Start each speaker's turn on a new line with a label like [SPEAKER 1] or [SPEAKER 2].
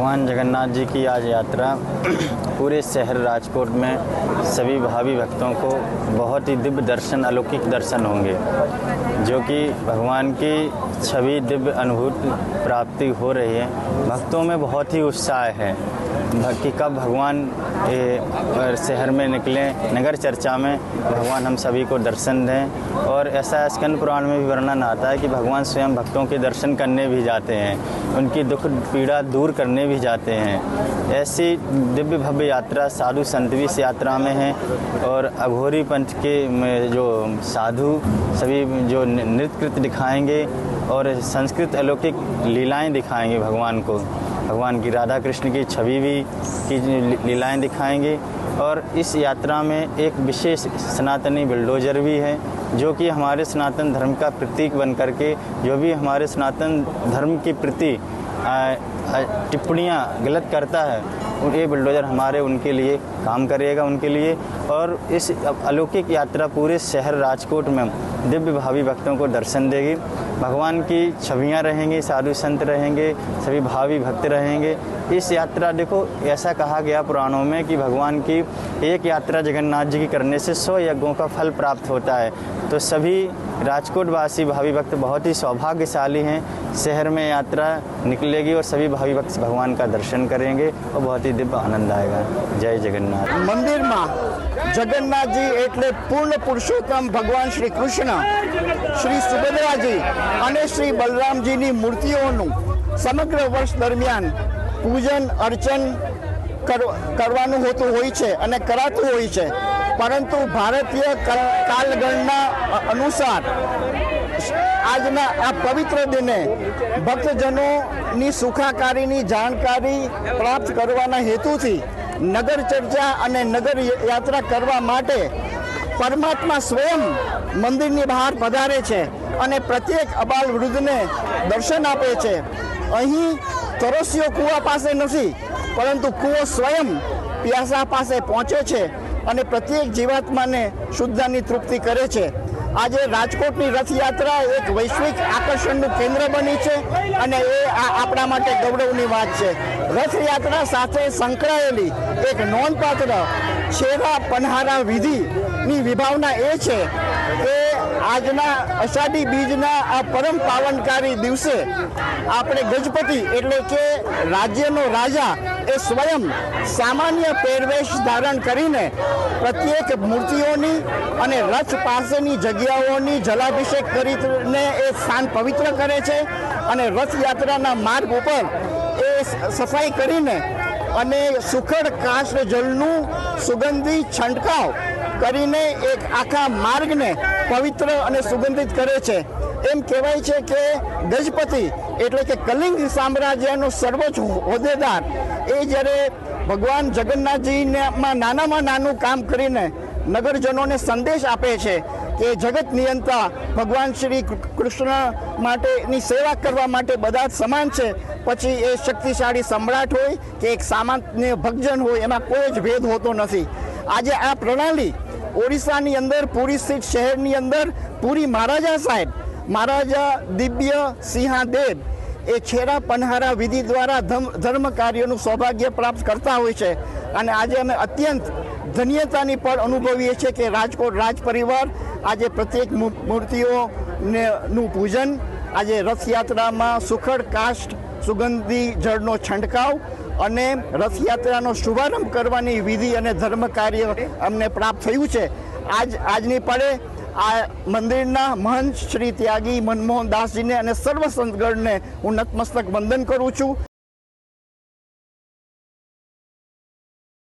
[SPEAKER 1] भगवान जगन्नाथ जी की आज यात्रा पूरे शहर राजकोट में सभी भावी भक्तों को बहुत ही दिव्य दर्शन, अलौकिक दर्शन होंगे, जो कि भगवान की छवि दिव्य अनुभूति प्राप्ति हो रही है। भक्तों में बहुत ही उत्साह है कि कब भगवान शहर में निकले, नगर चर्चा में भगवान हम सभी को दर्शन दें। और ऐसा स्कंद पुराण में भी वर्णन आता है कि भगवान स्वयं भक्तों के दर्शन करने भी जाते हैं, उनकी दुख पीड़ा दूर करने भी जाते हैं। ऐसी दिव्य भव्य यात्रा साधु संत भी यात्रा में है और अघोरी पंथ के जो साधु सभी जो नृत्य दिखाएँगे और संस्कृत अलौकिक लीलाएँ दिखाएँगे भगवान को। भगवान की राधा कृष्ण की छवि भी की लीलाएँ दिखाएँगे। और इस यात्रा में एक विशेष सनातनी बिल्डोजर भी है, जो कि हमारे सनातन धर्म का प्रतीक बन करके जो भी हमारे सनातन धर्म के प्रति टिप्पणियाँ गलत करता है ये बिल्डोजर हमारे उनके लिए काम करेगा उनके लिए। और इस अलौकिक यात्रा पूरे शहर राजकोट में दिव्य भावी भक्तों को दर्शन देगी। भगवान की छवियाँ रहेंगी, साधु संत रहेंगे, सभी भावी भक्त रहेंगे। इस यात्रा, देखो, ऐसा कहा गया पुराणों में कि भगवान की एक यात्रा जगन्नाथ जी की करने से सौ यज्ञों का फल प्राप्त होता है। तो सभी राजकोटवासी भावी भक्त बहुत ही सौभाग्यशाली हैं। शहर में यात्रा निकलेगी और सभी भावी भक्त भगवान का दर्शन करेंगे और बहुत ही दिव्य आनंद आएगा। जय जगन्नाथ।
[SPEAKER 2] मंदिर में जगन्नाथ जी एटले पूर्ण पुरुषोत्तम भगवान श्री कृष्ण, श्री सुभद्रा जी અને શ્રી બલરામજીની મૂર્તિઓનું સમગ્ર વર્ષ દરમિયાન પૂજન, અર્ચન કર- કરવાનું હોતું હોય છે અને કરાતું હોય છે. પરંતુ ભારતીય કલ- કાલગણના અનુસાર આજના આ પવિત્ર દિને ભક્તજનોની સુખાકારીની જાણકારી પ્રાપ્ત કરવાના હેતુથી નગર ચર્ચા અને નગર યાત્રા કરવા માટે પરમાત્મા સ્વયં મંદિરની બહાર પધારે છે. અને પ્રત્યેક અબાલ વૃદ્ધને દર્શન આપે છે. અહીં તરસ્યો કૂવા પાસે નથી, પરંતુ કૂવો સ્વયં પ્યાસા પાસે પહોંચે છે અને પ્રત્યેક જીવાત્માને શુદ્ધાની તૃપ્તિ કરે છે. આજે રાજકોટની રથયાત્રા એક વૈશ્વિક આકર્ષણનું કેન્દ્ર બની છે અને એ આપણા માટે ગૌરવની વાત છે. રથયાત્રા સાથે સંકળાયેલી એક નોંધપાત્ર છેરા પનહારા વિધિની વિભાવના એ છે કે આજના અષાઢી બીજના આ પરમ પાવનકારી દિવસે આપણે ગજપતિ એટલે કે રાજ્યનો રાજા એ સ્વયં સામાન્ય પહેરવેશ ધારણ કરીને પ્રત્યેક મૂર્તિઓની અને રથ પાસેની જગ્યાઓની જલાભિષેક કરીને એ સ્થાન પવિત્ર કરે છે અને રથયાત્રાના માર્ગ ઉપર એ સફાઈ કરીને અને સુખડ કાષ્ટ જળનું સુગંધી છંટકાવ કરીને એક આખા માર્ગને પવિત્ર અને સુગંધિત કરે છે. એમ કહેવાય છે કે ગજપતિ એટલે કે કલિંગ સામ્રાજ્યનો સર્વોચ્ચ હોદ્દેદાર. એ જ્યારે ભગવાન જગન્નાથજીમાં નાનામાં નાનું કામ કરીને નગરજનોને સંદેશ આપે છે કે જગત નિયંતા ભગવાન શ્રી કૃષ્ણ માટેની સેવા કરવા માટે બધા જ સમાન છે. પછી એ શક્તિશાળી સમ્રાટ હોય કે એક સામાન્ય ભગજન હોય એમાં કોઈ જ ભેદ હોતો નથી. આજે આ પ્રણાલી ઓડિશાની અંદર, પુરી સ્થિત શહેરની અંદર, પુરી મહારાજા સાહેબ, મહારાજા દિવ્ય સિંહાદેવ એ છેરા પનહારા વિધિ દ્વારા ધમ- ધર્મ કાર્યનું સૌભાગ્ય પ્રાપ્ત કરતા હોય છે. અને આજે અમે અત્યંત ધન્યતાની પણ અનુભવીએ છીએ કે રાજકોટ રાજ પરિવાર આજે પ્રત્યેક મૂર્તિઓને નું પૂજન, આજે રથયાત્રામાં સુખડ કાષ્ટ સુગંધી જળનો છંટકાવ અને રથયાત્રાનો શુભારંભ કરવાની વિધિ અને ધર્મ કાર્ય અમને પ્રાપ્ત થયું છે. આજ, આજની પડે આ મંદિરના મહંત શ્રી ત્યાગી મનમોહન દાસજીને અને સર્વ સંતગણને હું નતમસ્તક વંદન કરું છું.